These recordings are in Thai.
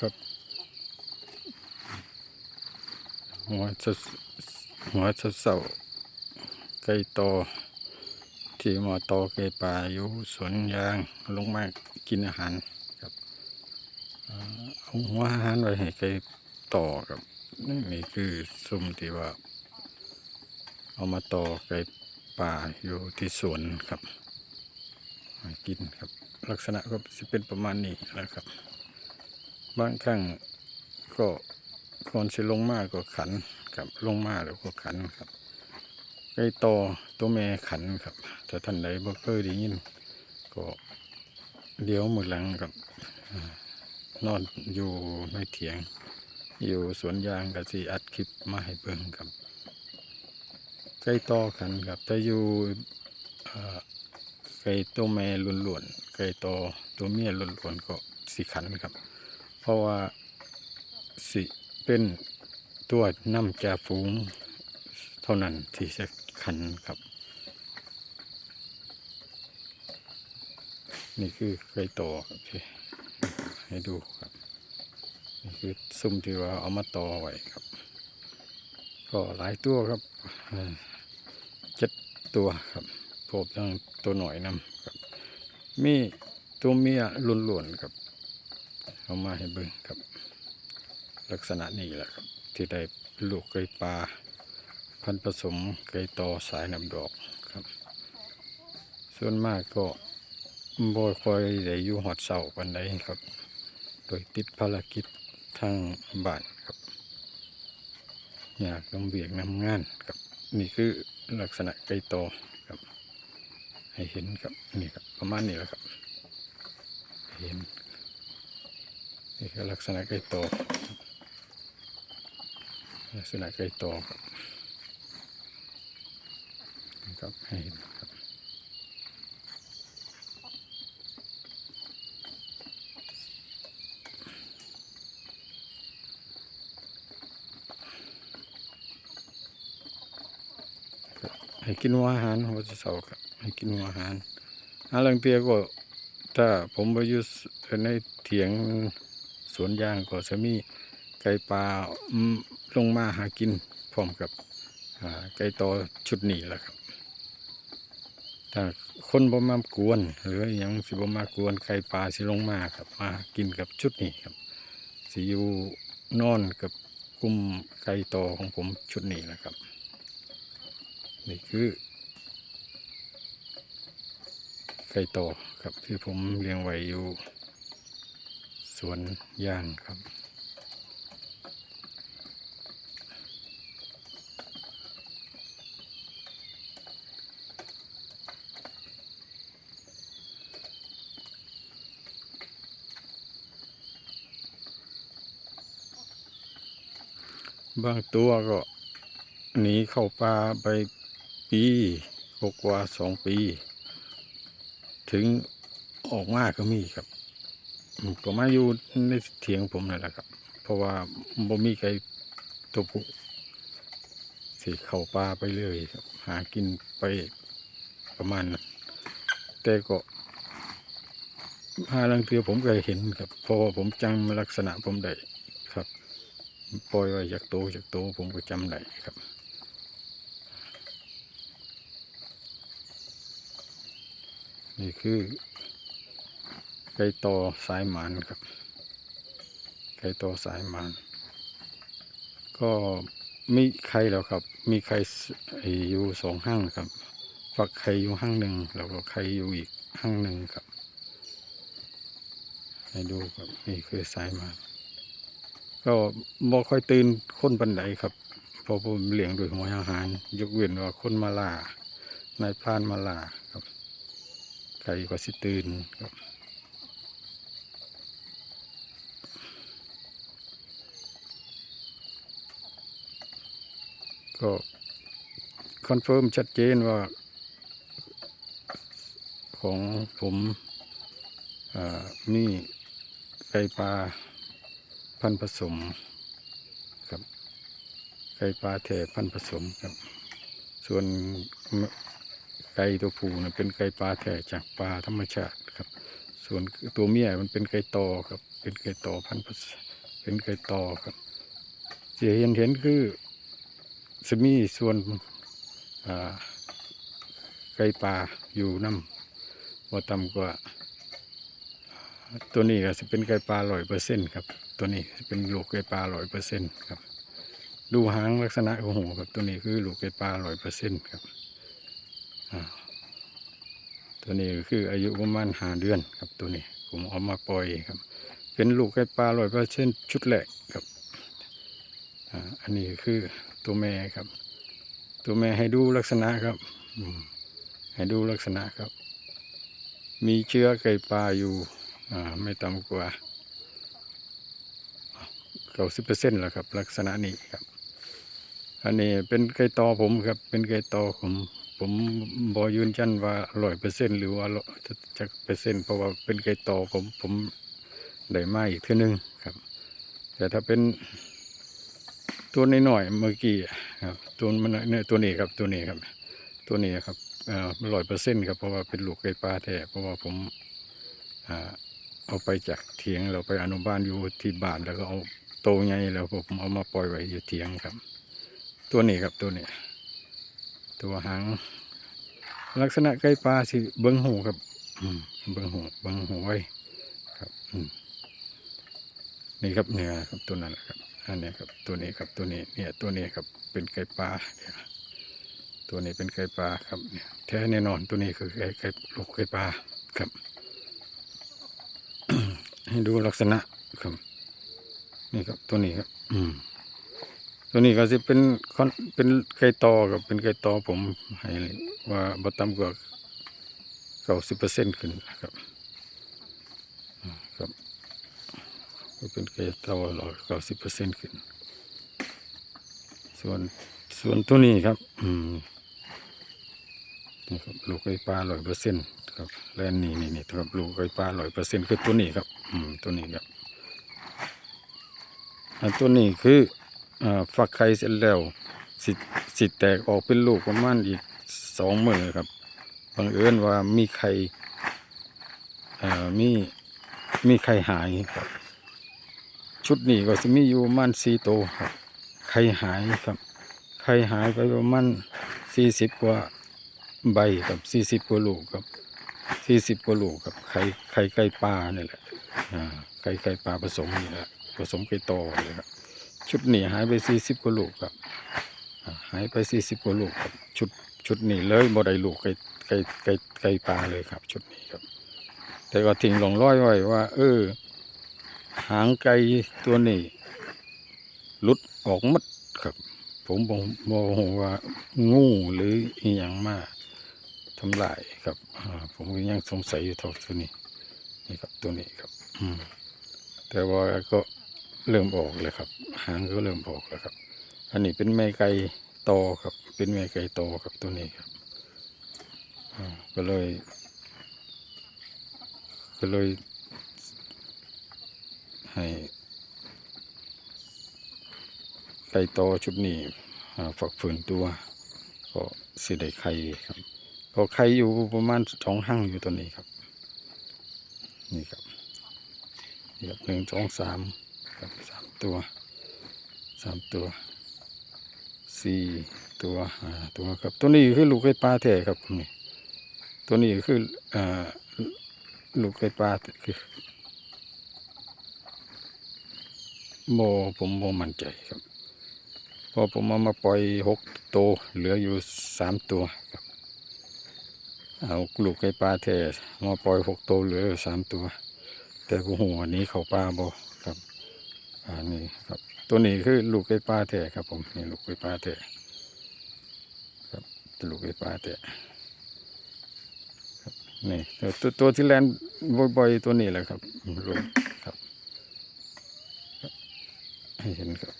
ครับหัวจะหัวจะเสาไก่ตอที่มาตอไก่ป่าอยู่สวนยางลงมากินอาหารครับเอาหัวอาหารไว้ให้ไก่ต่อครับนี่คือซุ่มที่ว่า เอามาต่อไก่ป่าอยู่ที่สวนครับ กินครับ ลักษณะก็จะเป็นประมาณนี้นะครับ บางครั้งก็ก่อนสิลงมาก็ขันครับลงมาแล้วก็ขันครับไก่ต่อตัวแม่ขันครับถ้าท่านใดบ่เคยได้ยินก็เดี๋ยวมือหลังกับอ่านอนอยู่ในเถียง อยู่สวนยางกับสีอัดคลิปมาให้เบิ่งครับไก่ต่อขันครับแต่อยู่ไก่ตัวแม่ล้วนๆไก่ต่อตัวเมียล้วนๆก็สีขันครับ เพราะว่าสิเป็นตัวน้ำจ่าฝูงเท่านั้นที่จะขันครับ นี่คือไก่ต่อโอเคให้ดูครับนี่คือซุ่มที่ว่าเอามาต่อไว้ครับ ก็หลายตัวครับเอ่อเจ็ดตัวครับพบทั้งตัวหน่อยนำครับ มีตัวเมียล้วนๆครับ เอามาให้เบิ่งครับ ลักษณะนี้แหละครับ ที่ได้ลูกไก่ปลาพันผสมไก่ตอสายน้ำดอกครับ ส่วนมากก็บ่ค่อยได้อยู่หอดเสาปานใดครับ โดยติดภารกิจทางบ้านครับ อยากนำเบียกนำงานครับ นี่คือลักษณะไก่ตอครับ ให้เห็นครับ นี่ครับประมาณนี้แหละครับ เห็น นี่คือลักษณะไก่ตครับลักษณะไก่ตครับนะครับให้เห็นครับให้กินหัวอาหารหัวจะเสาครับให้กินหัวอาหารอาลังเตียก็ถ้าผมไปอยู่ในเถียง วนยางก็จะมีไก่ปลาลงมาหากินพร้อมกับไก่ต่อชุดนี้แหละครับถ้าคนบ่มากวน หรืออยังสิบ่มากวนไก่ปลาสิลงมาครับมากินกับชุดนี้ครับสิอยู่นอนกับกลุ่มไก่ต่อของผมชุดนี้แหละครับ นี่คือไก่โตอครับที่ผมเลี้ยงไว้อยู่ สวนยางครับ บางตัวก็หนีเข้าป่าไปปีกว่าสองปี ถึงออกมาก็มีครับ ก็มาอยู่ในเถียงผมนั่นแหละครับ เพราะว่าบ่มีใครตัวผู้สิเข้าป่าไปเลยครับ หากินไปประมาณนั้นแต่ก็หาลังเทือผมก็เห็นครับเพราะว่าผมจำลักษณะผมได้ครับ ปล่อยไว้จากโตจากโตผมก็จำได้ครับนี่คือ ไก่ตสายหมานครับ ไก่ตสายหมาน ก็มีไข่แล้วครับ มีไข่อยู่สองห้างครับ ฝักไข่อยู่ห้างหนึ่งแล้วก็ไข่อยู่อีกห้างหนึ่งครับ ให้ดูครับนี่คือสายหมานก็บ่ค่อยตื่นคนปันไดครับเพอผมเลี้ยงโดวยหัวอาหาร ยกเว้นว่าคนมาล่านายพรานมาล่าครับไก่ก็สิตื่นครับ ก็คอนเฟิร์มชัดเจนว่าของผมอ่ามีไก่ปลาพันผสมครับไก่ปลาแท้พันผสมครับ ส่วนไก่ตัวผู้นะเป็นไก่ปลาแท้จากปลาธรรมชาติครับ ส่วนตัวเมียมันเป็นไก่ตอครับ เป็นไก่ตอพันผสเป็นไก่ต่อครับจะเห็นเห็นคือ จะมีส่วนไก่ป่าอยู่น้ำว่าต่ำกว่า ตัวนี้ก็จะเป็นไก่ปลาร้อยเปอร์เซ็นต์ครับ ตัวนี้เป็นลูกไก่ปลาร้อยเปอร์เซ็นต์ครับ ดูหางลักษณะของหูครับตัวนี้คือลูกไก่ปลาร้อยเปอร์เซ็นต์ครับตัวนี้คืออายุประมาณหาเดือนครับตัวนี้ ผมเอามาปล่อยครับ เป็นลูกไก่ปลาร้อยเปอร์เซ็นต์ชุดแรก อันนี้คือตัวแม่ครับ ตัวแม่ให้ดูลักษณะครับให้ดูลักษณะครับ มีเชื้อไก่ปลาอยู่ไม่ต่ำกว่าเก้าสิบเปอร์เซ็นต์แล้วครับ ลักษณะนี้ครับ อันนี้เป็นไก่ตอผมครับ เป็นไก่ตอผมผมบอยืนยันว่าร้อยเปอร์เซ็นต์หรือว่าจะเปอร์เซ็นต์เพราะว่าเป็นไก่ตอผมผมได้มาอีกเทีนึงครับ แต่ถ้าเป็น ตัวน้อยๆเมื่อกี้ครับตัวมันเนี่ยตัวนี้ครับตัวนี้ครับ ตัวนี้ครับร้อยเปอร์เซ็นต์ครับเพราะว่าเป็นลูกไก่ปลาแท้เพราะว่าผมอ่าเอาไปจากเถียงเราไปอนุบาลอยู่ที่บ้านแล้วก็เอาโตไงแล้วผมเอามาปล่อยไว้อยู่เถียงครับ ตัวนี้ครับตัวนี้ตัวหางลักษณะไก่ปลาสิเบิ้งหูครับเบิ้งหูเบิ้งหูไว้ครับนี่ครับเนี่ยครับตัวนั้นแหละครับ อันนี้ครับ ตัวนี้ครับตัวนี้เนี่ยตัวนี้ครับเป็นไก่ปลาตัวนี้เป็นไก่ปลาครับเนี่ยแท้แน่นอนตัวนี้คือไก่ไก่ลูกไก่ปลาครับ ให้ดูลักษณะครับ นี่ครับตัวนี้ครับ อืมตัวนี้ก็จะเป็นคอนเป็นไก่ตอกับเป็นไก่ตอผมให้ว่าบต่ำกว่าเก้าสิบเปอร์เซ็นต์ขึ้นครับอ่าครับ ก็เป็นไก่ตอร้อยเก้าสิบเปอร์เซ็นต์ขึ้น ส่วนส่วนตัวนี้ครับ อืมนี่ครับลูกไก่ปลาร้อยเปอร์เซ็นต์ครับและนี่นี่นี่ครับลูกไก่ปลาร้อยเปอร์เซ็นต์คือตัวนี้ครับ อืมตัวนี้ครับอันตัวนี้คืออ่าฟักไข่เสร็จแล้วสิสิแตกออกเป็นลูกประมาณอีกสองมือครับบังเอิญว่ามีไข่อ่ามีมีไข่หายครับ ชุดนี้ก็จะมีอยู่มาณสี่ตัวครับไข่หายครับไข่หายไปประมาณสี่สิบกว่าใบครับสี่สิบกว่าลูกครับสี่สิบกว่าลูกครับไข่ไข่ไก่ปลาเนี่ยแหละอ่าไข่ไก่ปลาผสมนี่แหละผสมไก่โตเลยครับชุดนี้หายไปสี่สิบกว่าลูกครับหายไปสี่สิบกว่าลูกครับชุดชุดนี้เลยบ่ได้ลูกไก่ไก่ไก่ไก่ปลาเลยครับ ชุดนี้ครับ แต่ก็ทิ้งหลงร้อยไว้ว่า เออ หางไก่ตัวนี้ลุดออกมัดครับ ผมบอกบอกว่างูหรืออีหยังมาทำลายครับผมยังสงสัยอยู่เท่าตัวนี้นี่ครับตัวนี้ครับอืแต่ว่าก็เริ่มออกเลยครับ หางก็เริ่มออกแล้วครับ อันนี้เป็นแม่ไก่โตครับ เป็นแม่ไก่โตครับตัวนี้ครับอก็เลยก็เลย ให้ไก่โตชุดนี้ฝักฝืนตัว ก็สิได้ไข่ครับ ก็ไข่อยู่ประมาณสองห้างอยู่ตัวนี้ครับ นี่ครับนี่ครับหนึ่งสองสามครับสามตัวสามตัวสี่ตัวห้าตัวครับ ตัวนี้คือลูกไก่ปลาแท้ครับนี่ตัวนี้คืออ่าลูกไก่ปลาคือ โมผมโมมั่นใจครับพอผมเอามาปล่อยหกตัวเหลืออยู่สามตัวครับเอาลูกไก่ปลาแท้มาปล่อยหกตัวเหลืออยู่สามตัว แต่ผมหัวนี้เขาปลาบ่ครับอันนี้ครับ ตัวนี้คือลูกไก่ปลาแท้ครับผมนี่ลูกไก่ปลาแท้ครับลูกไก่ปลาแท้ครับนี่ตัวตัวที่แลนบ่อยๆตัวนี้แหละครับลูกครับ ให้เห็นครับ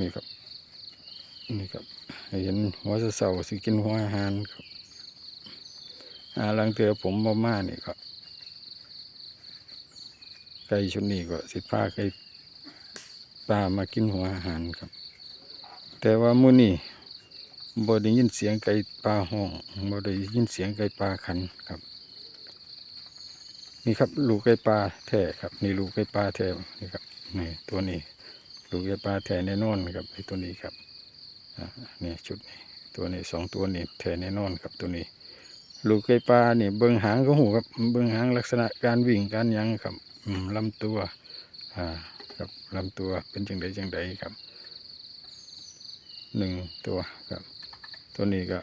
นี่ครับ นี่ครับเห็นหัวเสาสิกินหัวอาหารครับอาลังเตือผมบ่มานี่ก็ไก่ชุดนี้ก็สิพาไก่ปลามากินหัวอาหารครับ แต่ว่ามื้อนี้ บ่ได้ยินเสียงไก่ป่าห้องบ่ได้ยินเสียงไก่ป่าขันครับ นี่ครับลูกไก่ป่าแท้ครับ นี่ลูกไก่ป่าแท้นี่ครับนี่ตัวนี้ ลูกไก่ป่าแท้แน่นอนครับไอ้ตัวนี้ครับนี่ชุดนี้ตัวนี้สองตัวนี้แท้แน่นอนครับตัวนี้ ลูกไก่ป่านี่เบิ่งหางก็หูครับเบิ่งหางลักษณะการวิ่งการยังครับอืมลำตัวอ่าครับลำตัวเป็นจังใดจังใดครับหนึ่งตัวครับ ตัวนี้ก็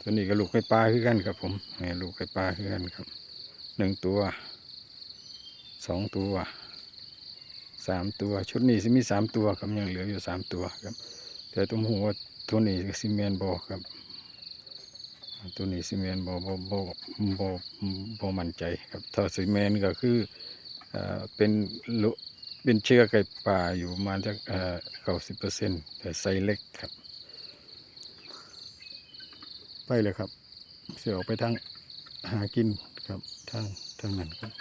ตัวนี้ก็ลูกไก่ปลาคือกันครับผมนี่ลูกไก่ปลาคือกันครับหนึ่งตัวสองตัวสามตัวชุดนี้สิมีสามตัวครับยังเหลืออยู่สามตัวครับแต่ตัวหัวตัวนี้ซีเมนบอครับ ตัวนี้ซีเมนบอบอบอบอบอมั่นใจครับถ้าซีเมนก็คือเป็นลุเป็นเชื้อไก่ป่าอยู่ประมาณจากเก้าสิบเปอร์เซ็นต์แต่ไซเล็กครับ ไปเลยครับ เสือออกไปทางหากินครับทางทางนั้นครับ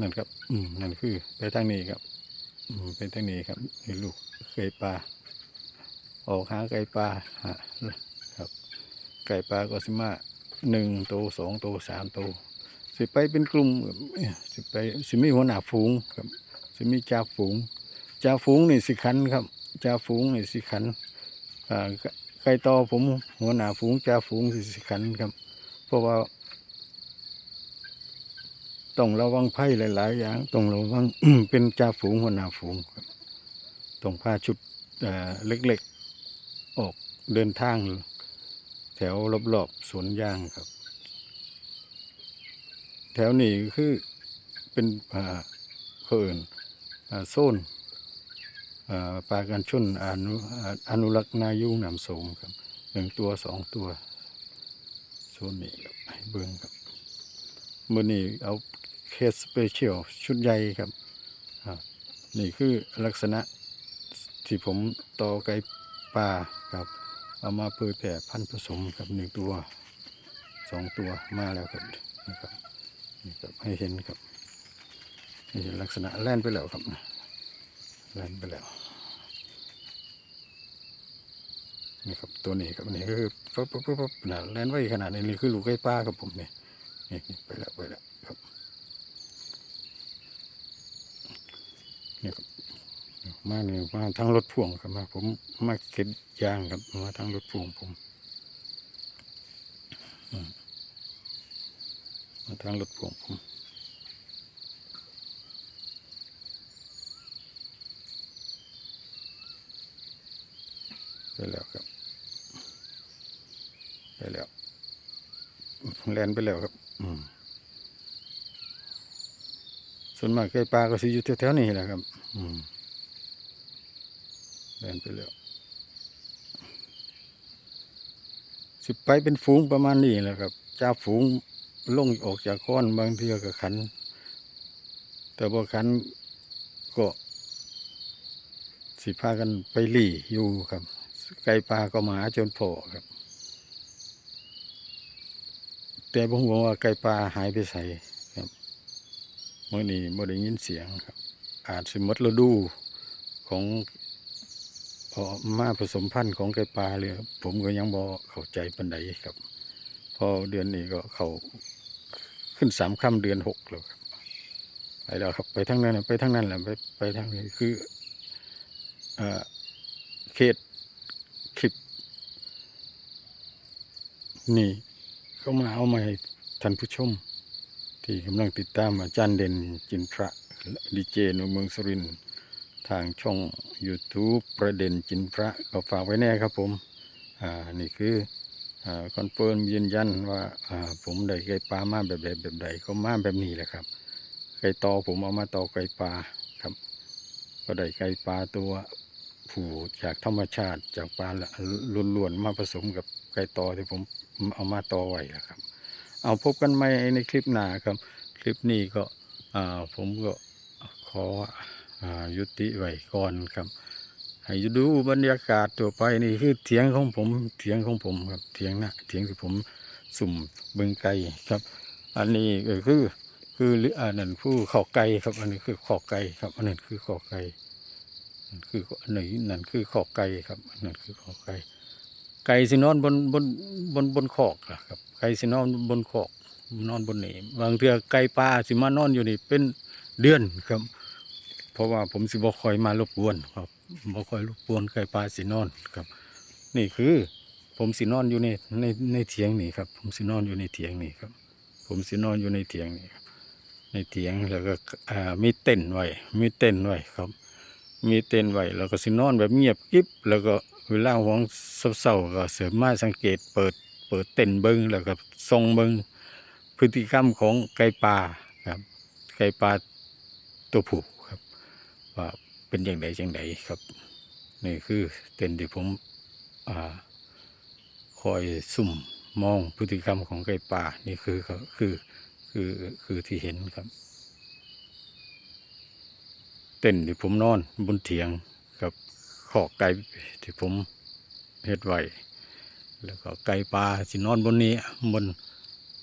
นั่นครับ อืมนั่นคือ ไปทางนี้ครับ อืมไปทางนี้ครับนี่ลูกไก่ปลา ออกหาไก่ปลาฮะครับ ไก่ปลาก็สิมาหนึ่งโตวสองโตวสามโตวสิไปเป็นกลุ่มสิไปสิมีหัวหน้าฝูงครับ สิมีจ่าฝูงจ่าฝูงนี่สิขันครับ จ่าฝูงนี่สิขันอ่าไก่ต่อผมหัวหน้าฝูงจ่าฝูงสิสิขันครับ เพราะว่าต้องระวังไพ่หลาย ๆ อย่างต้องระวังเป็นจ่าฝูงหัวหน้าฝูงครับต้องพาชุดเล็ก ๆ ออกเดินทาง แถวรอบๆสวนยางครับ แถวนี้คือเป็นเพิ่นอ่าโซน ปลากันชุนอนุอนุรักษ์นายุงนำโสมครับหนึ่งตัวสองตัวโซนนี้ครับให้เบิ่งครับมื่อนี้เอาเคสสเปเชียลชุดใหญ่ครับนี่คือลักษณะที่ผมต่อไก่ปลาครับเอามาเผยแผ่พันธุ์ผสมกับหนึ่งตัวสองตัวมาแล้วครับนะครับนี่ครับให้เห็นครับให้เห็นลักษณะแล่นไปแล้วครับ แล่นไปแล้วนี่ครับตัวนี้ครับนี่คือปั๊บปั๊บปั๊บปั๊บนะแล่นไว้ขนาดนี้นี่คือลูกไก่ปลาครับผมนี่นี่ไปแล้วไปแล้วครับนี่ครับมาเนี่ยมาทางรถพ่วงครับมาผมมาเก็บยางครับมาทางรถพ่วงผมมมาทางรถพ่วงผม ไปแล้วครับ ไปแล้วแลนไปแล้วครับ อืมส่วนมากไก่ปลาก็สิอยู่แถวๆนี้แหละครับ อืมแลนไปแล้วสิไปเป็นฝูงประมาณนี้แหละครับจ้าฝูงลงออกจากก้อนบางทีก็ขัน แต่พอขันก็สิพากันไปหลี่อยู่ครับ ไก่ปลาก็มาจนโผล่ครับ แต่ผมบอกว่าไก่ปลาหายไปใส่ครับเมื่อนี้ไม่ได้ยินเสียงครับ อาจสิหมดฤดูของพอมาผสมพันธุ์ของไก่ปลาเลยผมก็ยังบอเข้าใจปันใดครับ พอเดือนนี้ก็เขาขึ้นสามค่ำเดือนหกแล้วครับไปแล้วครับไปทั้งนั้นน่ะไปทั้งนั้นแหละไปไปทางนี้คือเอ่อเขตคลิป นี่เขามาเอามาให้ท่านผู้ชม ที่กำลังติดตามอาจารย์เด่นจินทระดีเจนุเมืองสุรินทางช่อง YouTube ประเด็นจินพระก็ฝากไว้แน่ครับผมอ่านี่คืออ่าคอนเฟิร์มยืนยันว่าอ่าผมได้ไก่ปลามาแบบใดแบบใดก็มาแบบนี้แหละครับไก่ตอผมเอามาต่อไก่ปลาครับ ก็ได้ไก่ปลาตัวผู้จากธรรมชาติจากปลาละล้วนๆมาผสมกับ ไก่ตอที่ผมเอามาต่อไว้ละครับ เอาพบกันใหม่ในคลิปหน้าครับ คลิปนี้ก็ผมก็ขออยุติไว้ก่อนครับ ให้ดูบรรยากาศตัวไปนี่คือเถียงของผมเถียงของผมครับเถียงนะเถียงที่ผมสุ่มเบิงไก่ครับ อันนี้ก็คือคือหรืออันนั้นผู้ขอไก่ครับ อันนี้คือขอไก่ครับ อันนั้นคือขอไก่นั่นคืออันนี้นั่นคือขอไก่ครับอันนั้นคือขอไก่ ไก่สินอนบนบนบนบนขอกครับ ไก่สินอนบนขอกนอนบนนี่บางเทือไก่ป่าสิมานอนอยู่นี่เป็นเดือนครับ เพราะว่าผมสิบ่คอยมารบกวนครับบ่คอยรบกวนไก่ป่าสินอนครับ นี่คือ ผมสินอนอยู่ในในในเถียงนี่ครับ ผมสินอนอยู่ในเถียงนี่ครับ ผมสินอนอยู่ในเถียงนี่ครับในเถียงแล้วก็มีเต็นไว้มีเต็นไว้ครับ มีเต็นท์ไว้แล้วก็สินอนแบบเงียบกริบแล้วก็เวลาหวงเศร้าๆก็เสริมมาสังเกตเปิดเปิดเต็นเบิงแล้วก็ส่องเบิงพฤติกรรมของไก่ป่าครับไก่ป่าตัวผู้ครับ ว่าเป็นอย่างไรอย่างไรครับนี่คือเต็นที่ผมอคอยซุ่มมองพฤติกรรมของไก่ป่านี่คือคือคือคือที่เห็นครับ เต้นที่ผมนอนบนเถียงกับขอกไก่ที่ผมเฮ็ดไว้แล้วก็ไก่ป่าสินอนบนนี้บน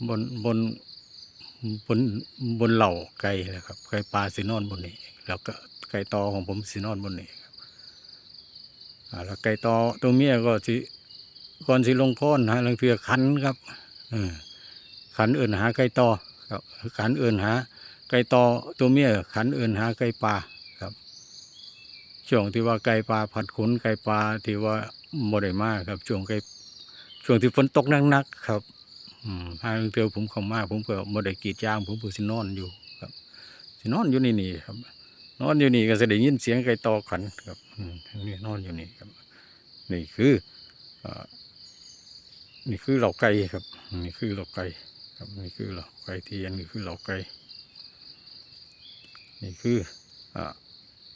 บนบนบนบนเหล่าไก่นะครับ ไก่ป่าสินอนบนนี้ แล้วก็ไก่ตอของผมสินอนบนนี้แล้วไก่ตอตัวเมียก็สิก่อนสิลงพ้นหาลังเทือขันครับอขันเอื่นหาไก่ต่อครับขันเอื่นหาไก่ต่อตัวเมียขันเอื่นหาไก่ปลา ช่วงที่ว่าไก่ปลาผัดขนไก่ปลาที่ว่าบ่ได้มากครับ ช่วงไก่ช่วงที่ฝนตกหนักๆครับอืมหางเทือผมเข้ามาผมก็บ่ได้กีดยางผมก็สินอนอยู่ครับสินอนอยู่นี่นี่ครับ นอนอยู่นี่ก็จะได้ยินเสียงไก่ตอขันครับนี่นอนอยู่นี่ครับ นี่คืออ่านี่คือเหล่าไก่ครับ นี่คือเหล่าไก่ครับนี่คือเหล่าไก่เทียนนี่คือเหล่าไก่นี่คืออ่า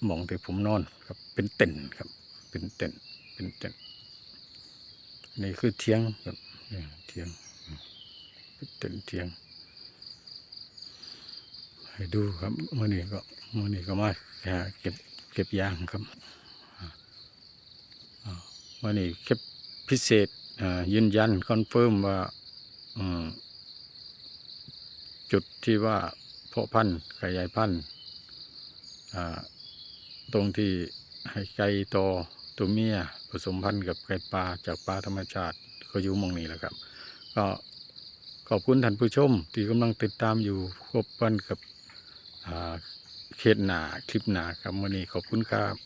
มองที่ผมนอนครับ เป็นเต็นครับ เป็นเต็นเป็นเต็นนี่คือเทียงครับเทียงเป็นเต็นเทียง ให้ดูครับมื่อนี้ก็มื่อนี้ก็มาเก็บเก็บยางครับมื่อนี้เก็บพิเศษยืนยันคอนเฟิร์มว่าจุดที่ว่าเพาะพันธุ์ขยายพันธุ์อ่า ตรงที่ให้ไก่ตอตัวเมียผสมพันธุ์กับไก่ปลาจากปลาธรรมชาติก็อยู่มองนี้แหละครับ ก็ขอบคุณท่านผู้ชม ที่กำลังติดตามอยู่พบกันกับเขตหนาคลิปหนาครับวันนี้ขอบคุณครับ